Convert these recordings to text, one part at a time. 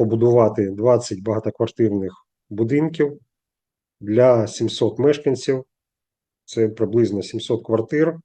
побудувати 20 багатоквартирних будинків для 700 мешканців. Це приблизно 700 квартир,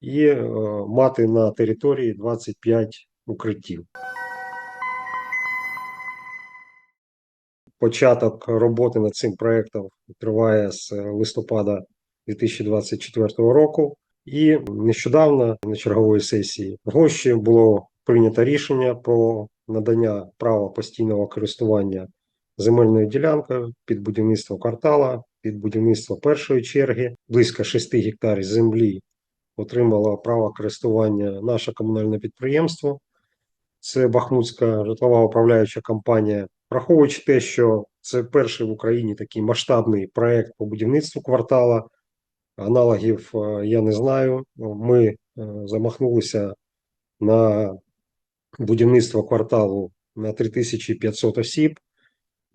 і е, мати на території 25 укриттів. Початок роботи над цим проектом триває з листопада 2024 року. І нещодавно на чергової сесії гощі було прийнято рішення про надання права постійного користування земельною ділянкою під будівництво квартала, під будівництво першої черги. Близько 6 гектарів землі отримало право користування наше комунальне підприємство. Це Бахмутська житлова управляюча компанія. Враховуючи те, що це перший в Україні такий масштабний проект по будівництву квартала. Аналогів е, я не знаю. Ми е, замахнулися на будівництво кварталу на 3500 осіб.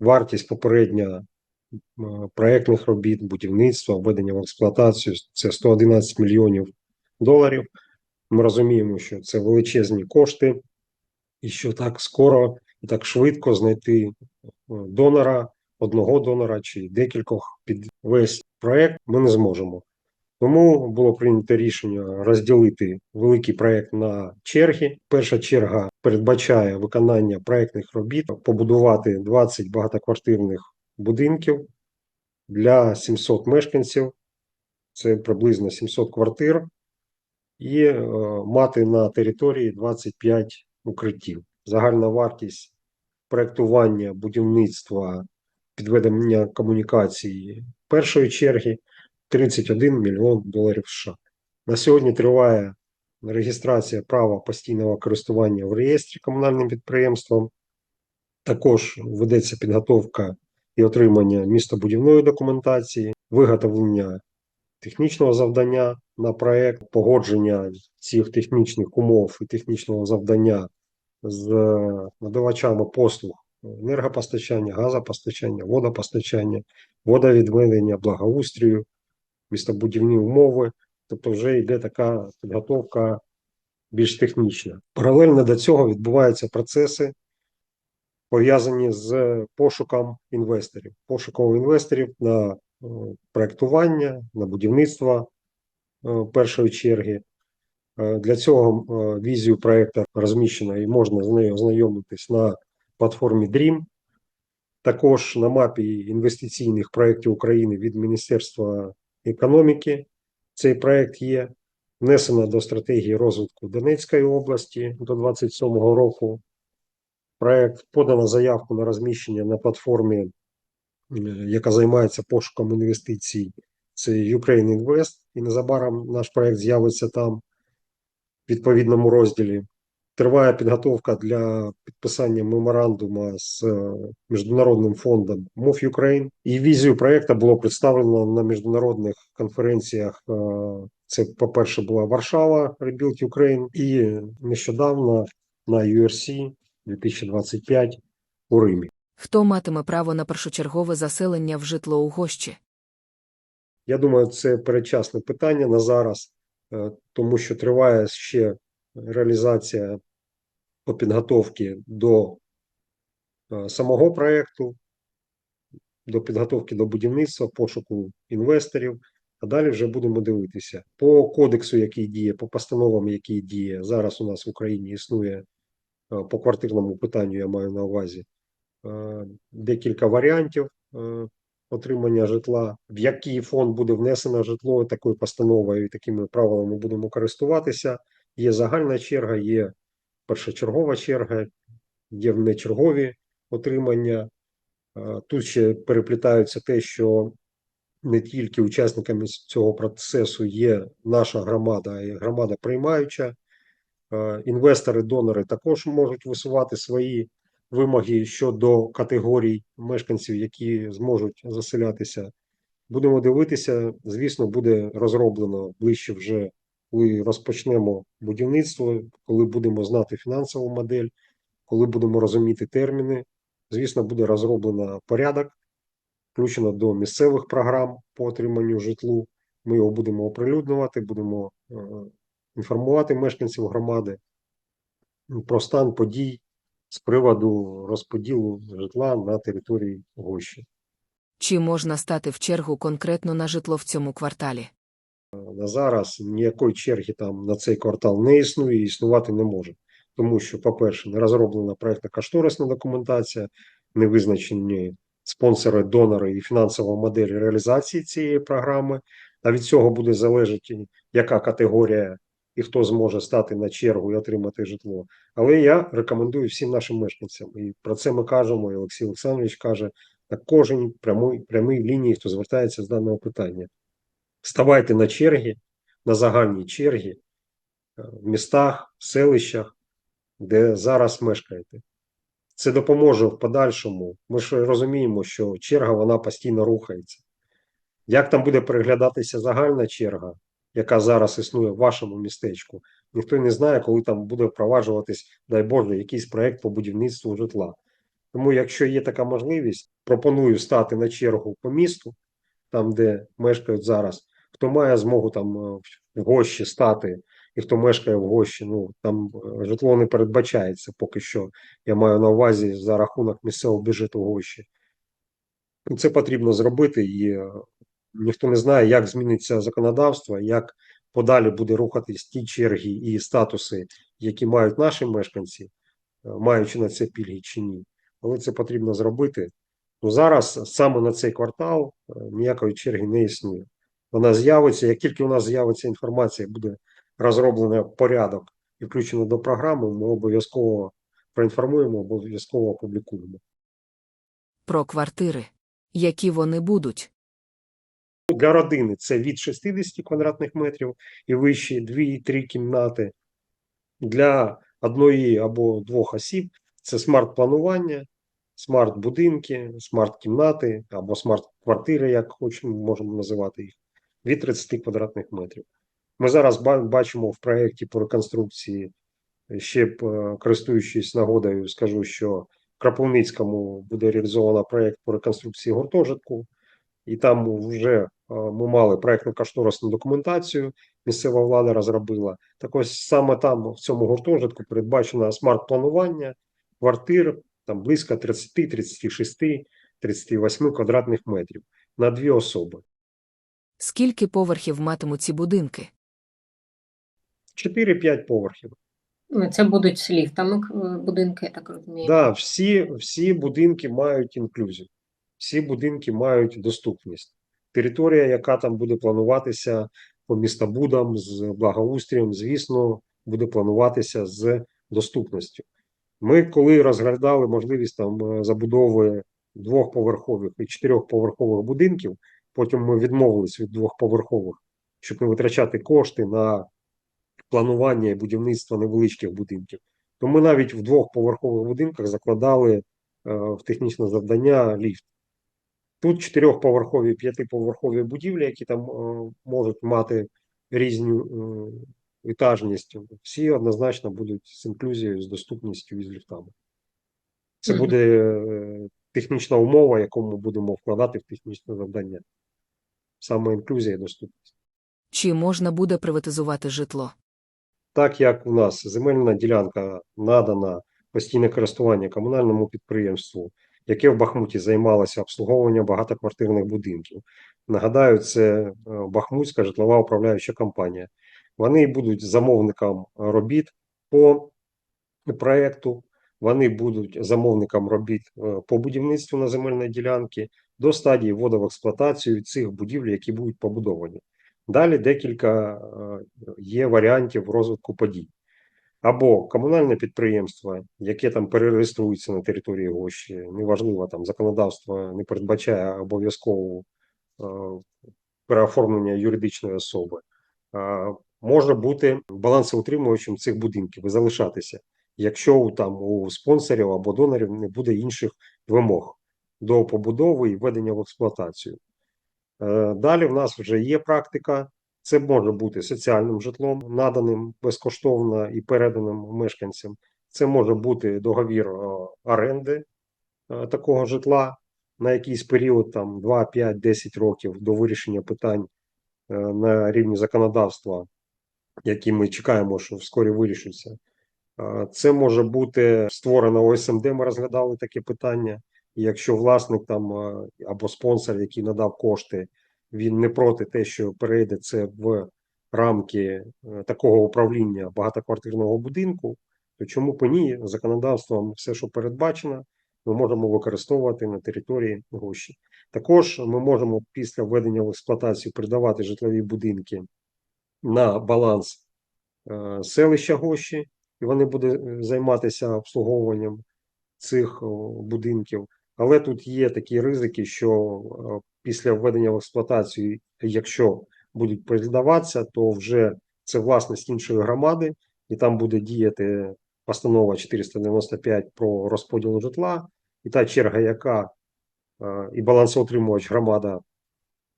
Вартість попередня е, проектних робіт, будівництва, введення в експлуатацію це 111 мільйонів доларів. Ми розуміємо, що це величезні кошти, і що так скоро і так швидко знайти донора, одного донора чи декількох під весь проект ми не зможемо. Тому було прийнято рішення розділити великий проект на черги. Перша черга передбачає виконання проектних робіт, побудувати 20 багатоквартирних будинків для 700 мешканців. Це приблизно 700 квартир, і е, мати на території 25 укриттів. Загальна вартість проектування будівництва підведення комунікації першої черги 31 мільйон доларів США. На сьогодні триває реєстрація права постійного користування в реєстрі комунальним підприємством. Також ведеться підготовка і отримання містобудівної документації, виготовлення технічного завдання на проект, погодження цих технічних умов і технічного завдання з надавачами послуг енергопостачання, газопостачання, водопостачання, водовідведення, благоустрію, містобудівні умови. Тобто вже йде така підготовка більш технічна. Паралельно до цього відбуваються процеси, пов'язані з пошуком інвесторів, пошуком інвесторів на е, проектування, на будівництво е, першої черги. Е, Для цього візію проекту розміщено і можна з нею ознайомитись на платформі DREAM. Також на мапі інвестиційних проєктів України від Міністерства економіки цей проект є. Внесено до стратегії розвитку Донецької області до 2027 року. Проект подано заявку на розміщення на платформі, е, яка займається пошуком інвестицій. Це Ukraine Invest. І незабаром наш проект з'явиться там в відповідному розділі. Триває підготовка для підписання меморандуму з е, міжнародним фондом MOV Ukraine. І візію проекту було представлено на міжнародних конференціях. е, Це, по-перше, була Варшава Rebuild Ukraine і нещодавно на URC 2025 у Римі. Хто матиме право на першочергове заселення в житло у гощі? Я думаю, це передчасне питання на зараз, е, тому що триває ще реалізація по підготовці до е, самого проекту, до підготовки до будівництва, пошуку інвесторів. А далі вже будемо дивитися. По кодексу, який діє, по постановам, які діє, зараз у нас в Україні існує е, по квартирному питанню, я маю на увазі, е, декілька варіантів отримання житла, в який фонд буде внесено житло такою постановою такими правилами будемо користуватися. Є загальна черга, є першочергова черга, є внечергові отримання. Е, Тут ще переплітаються те, що не тільки учасниками цього процесу є наша громада, а й громада приймаюча. Інвестори, донори також можуть висувати свої вимоги щодо категорій мешканців, які зможуть заселятися. Будемо дивитися. Звісно, буде розроблено ближче вже, коли розпочнемо будівництво, коли будемо знати фінансову модель, коли будемо розуміти терміни. Звісно, буде розроблено порядок, включено до місцевих програм по отриманню житлу. Ми його будемо оприлюднювати, будемо е, інформувати мешканців громади про стан подій з приводу розподілу житла на території Гощі. Чи можна стати в чергу конкретно на житло в цьому кварталі? На зараз ніякої черги там на цей квартал не існує і існувати не може. Тому що, по-перше, не розроблена проектна кошторисна документація, не визначені спонсори, донори і фінансова модель реалізації цієї програми. А від цього буде залежати, яка категорія і хто зможе стати на чергу і отримати житло. Але я рекомендую всім нашим мешканцям, і про це ми кажемо, і Олексій Олександрович каже на кожній прямій, прямій лінії, хто звертається з даного питання. Ставайте на черги, на загальні черги е, в містах, селищах, де зараз мешкаєте. Це допоможе в подальшому. Ми ж розуміємо, що черга вона постійно рухається. Як там буде переглядатися загальна черга, яка зараз існує в вашому містечку, ніхто не знає, коли там буде впроваджуватись, дай Боже, якийсь проект по будівництву житла. Тому, якщо є така можливість, пропоную стати на чергу по місту, там, де мешкають зараз. Хто має змогу там е, в гощі стати, і хто мешкає в гощі, ну там е, житло не передбачається поки що. Я маю на увазі за рахунок місцевого бюджету гощі. Це потрібно зробити, і е, ніхто не знає, як зміниться законодавство, як подалі буде рухатись ті черги і статуси, які мають наші мешканці, маючи на це пільги чи ні. Але це потрібно зробити. Ну, зараз саме на цей квартал ніякої черги не існує. Вона з'явиться, як тільки у нас з'явиться інформація, буде розроблено порядок і включено до програми, ми обов'язково проінформуємо, обов'язково опублікуємо. Про квартири. Які вони будуть? Для родини це від 60 квадратних метрів і вище, 2-3 кімнати. Для одної або двох осіб це смарт-планування, смарт-будинки, смарт-кімнати або смарт-квартири, як хочемо, можемо називати їх, від 30 квадратних метрів. Ми зараз бачимо в проєкті по реконструкції, ще е, користуючись нагодою, скажу, що в Кропивницькому буде реалізовано проєкт по реконструкції гуртожитку, і там вже е, ми мали проєктно кошторисну документацію, місцева влада розробила. Так ось саме там, в цьому гуртожитку, передбачено смарт-планування квартир там близько 30, 36, 38 квадратних метрів на дві особи. Скільки поверхів матимуть ці будинки? 4-5 поверхів. Ну, Це будуть з ліфтами е, будинки, я так розумію. Да, всі, всі будинки мають інклюзію, всі будинки мають доступність. Територія, яка там буде плануватися по містобудам, з благоустрієм, звісно, буде плануватися з доступністю. Ми, коли розглядали можливість там е, забудови двохповерхових і чотирьохповерхових будинків, потім ми відмовились від двохповерхових, щоб не витрачати кошти на планування і будівництво невеличких будинків. То ми навіть в двохповерхових будинках закладали е, в технічне завдання ліфт. Тут чотирьохповерхові, п'ятиповерхові будівлі, які там е, можуть мати різну е, етажність, всі однозначно будуть з інклюзією, з доступністю і з ліфтами. Це буде е, технічна умова, яку ми будемо вкладати в технічне завдання. Саме інклюзія і доступність. Чи можна буде приватизувати житло? Так як у нас земельна ділянка надана постійне користування комунальному підприємству, яке в Бахмуті займалося обслуговуванням багатоквартирних будинків. Нагадаю, це е, Бахмутська житлова управляюча компанія. Вони будуть замовником робіт по проекту, вони будуть замовником робіт е, по будівництву на земельній ділянці до стадії вводу в експлуатацію цих будівель, які будуть побудовані. Далі декілька е, є варіантів розвитку подій. Або комунальне підприємство, яке там перереєструється на території Гощі, неважливо, там законодавство не передбачає обов'язкового е, переоформлення юридичної особи, е, може бути балансоутримувачем цих будинків і залишатися, якщо там у спонсорів або донорів не буде інших вимог до побудови і введення в експлуатацію. Е, Далі в нас вже є практика. Це може бути соціальним житлом, наданим безкоштовно і переданим мешканцям. Це може бути договір е, оренди е, такого житла на якийсь період, там 2, 5, 10 років до вирішення питань на рівні законодавства, які ми чекаємо, що вскорі вирішаться. Е, Це може бути створено ОСМД, ми розглядали таке питання. І якщо власник там е, або спонсор, який надав кошти, він не проти те, що перейде це в рамки е, такого управління багатоквартирного будинку, то чому і ні? Законодавством все, що передбачено, ми можемо використовувати на території гощі. Також ми можемо після введення в експлуатацію передавати житлові будинки на баланс е, селища гощі, і вони будуть займатися обслуговуванням цих будинків. Але тут є такі ризики, що е, після введення в експлуатацію, якщо будуть передаватися, то вже це власність іншої громади, і там буде діяти постанова 495 про розподіл житла, і та черга, яка е, і балансоутримувач громада,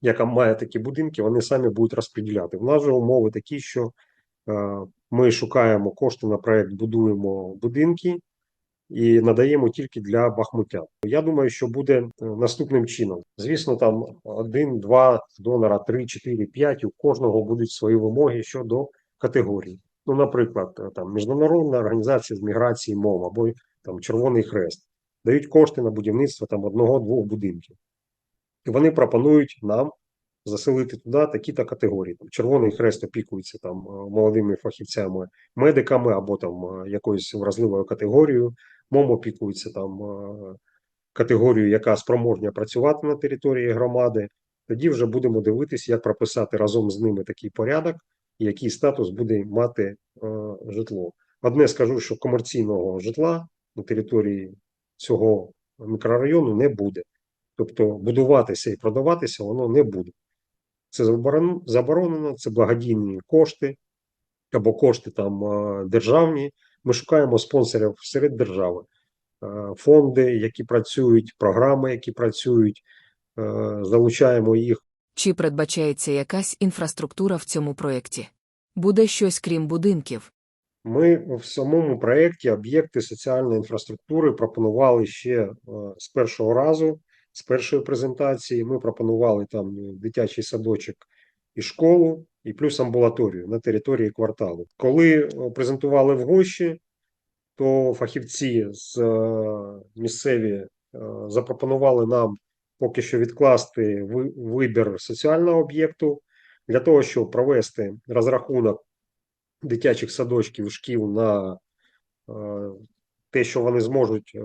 яка має такі будинки, вони самі будуть розподіляти. В нас же умови такі, що е, ми шукаємо кошти на проект, будуємо будинки і надаємо тільки для бахмутян. Я думаю, що буде е, наступним чином. Звісно, там один, два донора, три, чотири, п'ять. У кожного будуть свої вимоги щодо категорій. Ну, наприклад, е, там міжнародна організація з міграції мов або там Червоний Хрест дають кошти на будівництво там одного-двох будинків. І вони пропонують нам заселити туди такі-то категорії. Там, Червоний Хрест опікується там е, молодими фахівцями, медиками або там якоюсь вразливою категорією. МОМ опікується там е, категорією, яка спроможня працювати на території громади. Тоді вже будемо дивитися, як прописати разом з ними такий порядок, який статус буде мати е, житло. Одне скажу, що комерційного житла на території цього мікрорайону не буде. Тобто будуватися і продаватися воно не буде. Це заборонено, це благодійні кошти або кошти там е, державні. Ми шукаємо спонсорів серед держави, Е, фонди, які працюють, програми, які працюють, е, залучаємо їх. Чи передбачається якась інфраструктура в цьому проєкті? Буде щось крім будинків? Ми в самому проєкті об'єкти соціальної інфраструктури пропонували ще е, з першого разу, з першої презентації. Ми пропонували там дитячий садочок і школу, і плюс амбулаторію на території кварталу. Коли е, презентували в гощі, то фахівці з е, місцеві е, запропонували нам поки що відкласти вибір соціального об'єкту для того, щоб провести розрахунок дитячих садочків, шкіл на те, що вони зможуть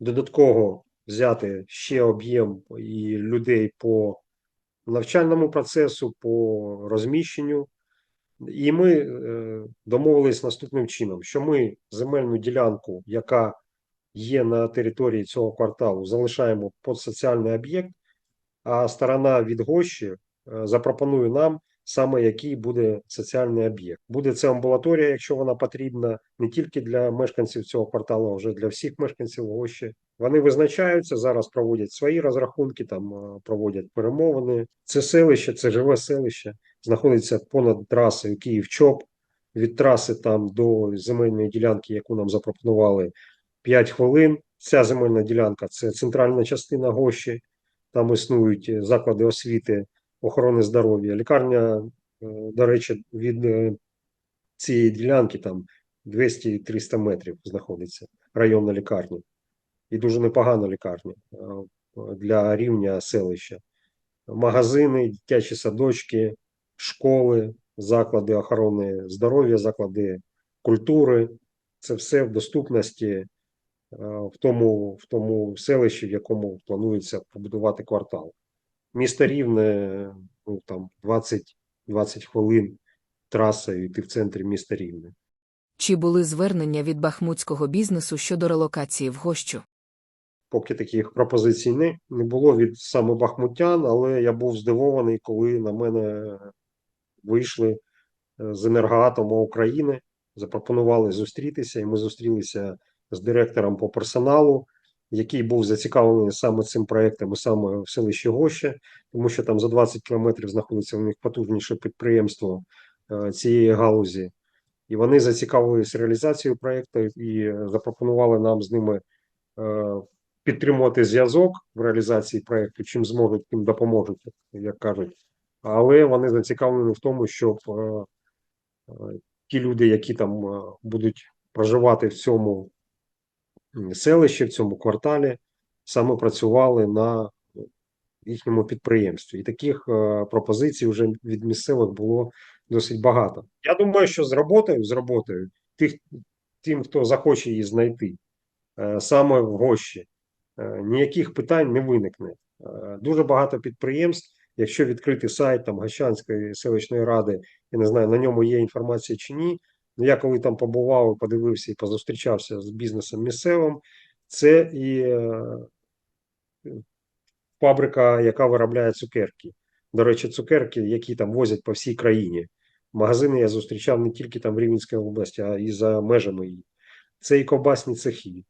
додатково взяти ще об'єм і людей по навчальному процесу, по розміщенню. І ми е, домовились наступним чином, що ми земельну ділянку, яка є на території цього кварталу, залишаємо під соціальний об'єкт, а сторона від гощі е, запропонує нам саме який буде соціальний об'єкт. Буде це амбулаторія, якщо вона потрібна не тільки для мешканців цього кварталу, а вже для всіх мешканців гощі. Вони визначаються зараз, проводять свої розрахунки, там проводять перемовини. Це селище, це живе селище, знаходиться понад трасою Київ-Чоп. Від траси там до земельної ділянки, яку нам запропонували 5 хвилин. Ця земельна ділянка це центральна частина гощі. Там існують е, заклади освіти, охорони здоров'я. Лікарня, е, до речі, від е, цієї ділянки там 200-300 метрів знаходиться районна лікарня. І дуже непогана лікарня е, для рівня селища. Магазини, дитячі садочки, школи, заклади охорони здоров'я, заклади культури. Це все в доступності в тому, в тому селищі, в якому планується побудувати квартал. Місто Рівне, ну там 20, 20 хвилин трасою, і ти в центрі міста Рівне. Чи були звернення від бахмутського бізнесу щодо релокації в гощу? Поки таких пропозицій не, не було від саме бахмутян, але я був здивований, коли на мене вийшли е, з енергоатому України, запропонували зустрітися, і ми зустрілися з директором по персоналу, який був зацікавлений саме цим проектом саме в селищі Гоща, тому що там за 20 кілометрів знаходиться у них потужніше підприємство е, цієї галузі. І вони зацікавилися реалізацією проекту і запропонували нам з ними е, підтримувати зв'язок в реалізації проекту, чим зможуть, тим допоможуть, як кажуть. Але вони зацікавлені в тому, щоб е, ті люди, які там будуть проживати в цьому селищі, в цьому кварталі, саме працювали на їхньому підприємстві. І таких е, пропозицій вже від місцевих було досить багато. Я думаю, що з роботою, з роботою, тих, тим, хто захоче її знайти, е, саме в Гощі, е, ніяких питань не виникне. Дуже багато підприємств, якщо відкрити сайт там Гощанської селищної ради, я не знаю, на ньому є інформація чи ні. Ну, я коли там побував, подивився і позустрічався з бізнесом місцевим, це і е, фабрика, яка виробляє цукерки. До речі, цукерки, які там возять по всій країні. Магазини я зустрічав не тільки там в Рівненській області, а і за межами її. Це і ковбасні цехи,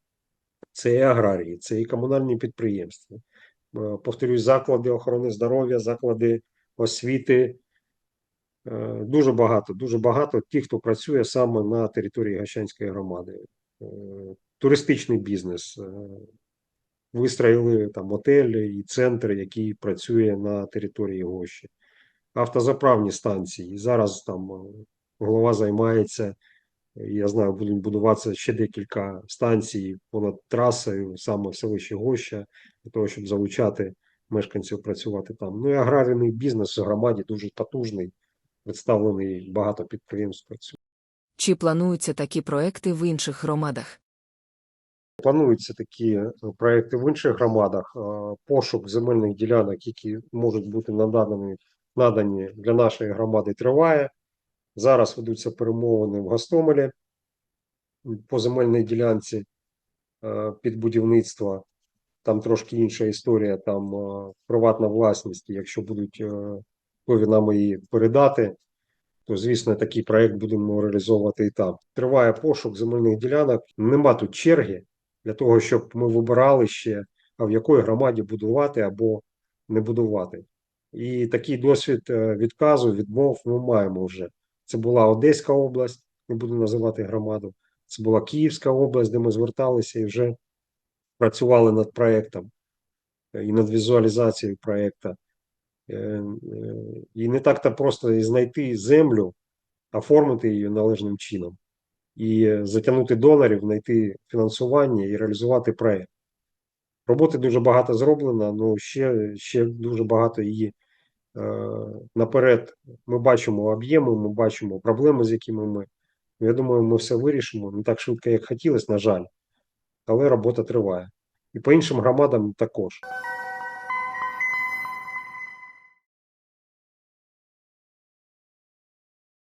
це і аграрії, це і комунальні підприємства. Е, Повторюсь, заклади охорони здоров'я, заклади освіти. Е, Дуже багато, дуже багато тих, хто працює саме на території Гащанської громади. Е, Туристичний бізнес, е, вистроїли там готелі і центр, який працює на території Гощі. Автозаправні станції. Зараз там голова займається, я знаю, будуть будуватися ще декілька станцій понад трасою, саме в селищі Гоща, для того, щоб залучати мешканців працювати там. Ну і аграрний бізнес в громаді дуже потужний, представлений багато підприємств працює. Чи плануються такі проекти в інших громадах? Плануються такі е, проекти в інших громадах. Е, Пошук земельних ділянок, які можуть бути надані, надані для нашої громади, триває. Зараз ведуться перемовини в Гостомелі по земельній ділянці е, під будівництво. Там трошки інша історія, там приватна власність. Якщо будуть готові нам її передати, то звісно такий проект будемо реалізовувати і там. Триває пошук земельних ділянок. Нема тут черги для того, щоб ми вибирали ще, а в якої громаді будувати або не будувати. І такий досвід е, відказу, відмов ми маємо вже. Це була Одеська область, не буду називати громаду. Це була Київська область, де ми зверталися і вже працювали над проектом е, і над візуалізацією проекту. Е, е, І не так-то просто знайти землю, оформити її належним чином і е, затягнути донорів, знайти фінансування і реалізувати проект. Роботи дуже багато зроблено, але ще, ще дуже багато її наперед. Ми бачимо об'єми, ми бачимо проблеми, з якими ми. Я думаю, ми все вирішимо не так швидко, як хотілося, на жаль, але робота триває. І по іншим громадам також.